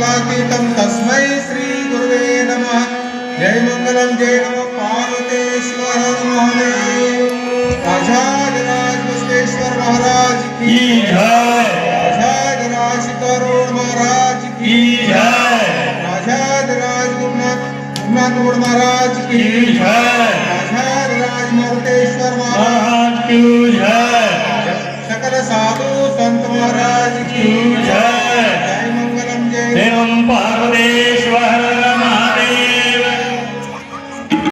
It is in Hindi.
मंगलातीतम तस्मै श्री गुरुवे नमः। जय मंगलम जय नमः। पार्वतेश्वर महादेव आज़ाद राज महाराज की जय। आज़ाद राज करुण महाराज की जय। आज़ाद राज गुरुनाथ गुरुनाथ महाराज की जय। आज़ाद राज मरुतेश्वर महाराज की जय। सकल साधु संत महाराज की जय।